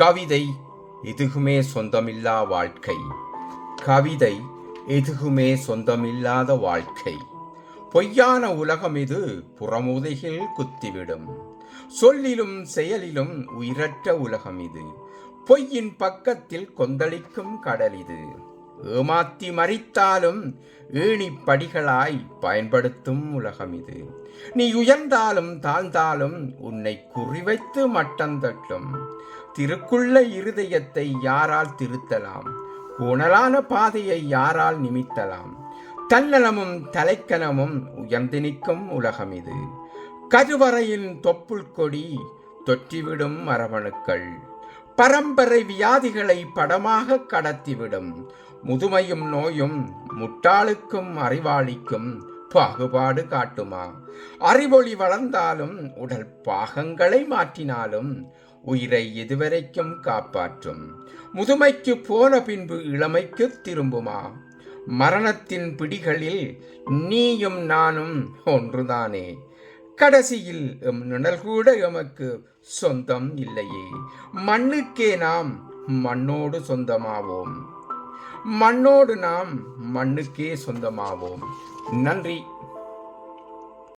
கவிதை எதுகுமே சொந்தமில்லா வாழ்க்கை. கவிதை எதுகுமே சொந்தமில்லாத வாழ்க்கை. பொய்யான உலகம் இது புறமுதுகில் குத்திவிடும். சொல்லிலும் செயலிலும் உயிரற்ற உலகம் இது. பொய்யின் பக்கத்தில் கொந்தளிக்கும் கடல் இது. ஏமாத்தி மறித்தாலும் ஏணிப்படிகளாய் பயன்படுத்தும் உலகம் இது. நீ உயர்ந்தாலும் தாழ்ந்தாலும் உன்னை குறிவைத்து மட்டந்தட்டும் திருக்குள்ள இருதயத்தை யாரால் திருத்தலாம்? கோணலான பாதையை யாரால் நிமித்தலாம்? தன்னலமும் தலைக்கனமும் உயர்ந்து நிற்கும் உலகம் இது. கருவறையின் தொப்புள் கொடி தொற்றிவிடும் மரபணுக்கள் பரம்பரை வியாதிகளை படமாக கடத்திவிடும். முதுமையும் நோயும் முட்டாளுக்கும் அறிவாளிக்கும் பாகுபாடு காட்டுமா? அறிவொளி வளர்ந்தாலும் உடல் பாகங்களை மாற்றினாலும் உயிரை எதுவரைக்கும் காப்பாற்றும். முதுமைக்கு போன பின்பு இளமைக்கு திரும்புமா? மரணத்தின் பிடிகளில் நீயும் நானும் ஒன்றுதானே? கடைசியில் எம் நிழல் கூட எமக்கு சொந்தம் இல்லையே. மண்ணுக்கே நாம் மண்ணோடு சொந்தமாவோம். மண்ணோடு நாம் மண்ணுக்கே சொந்தமாவோம். நன்றி.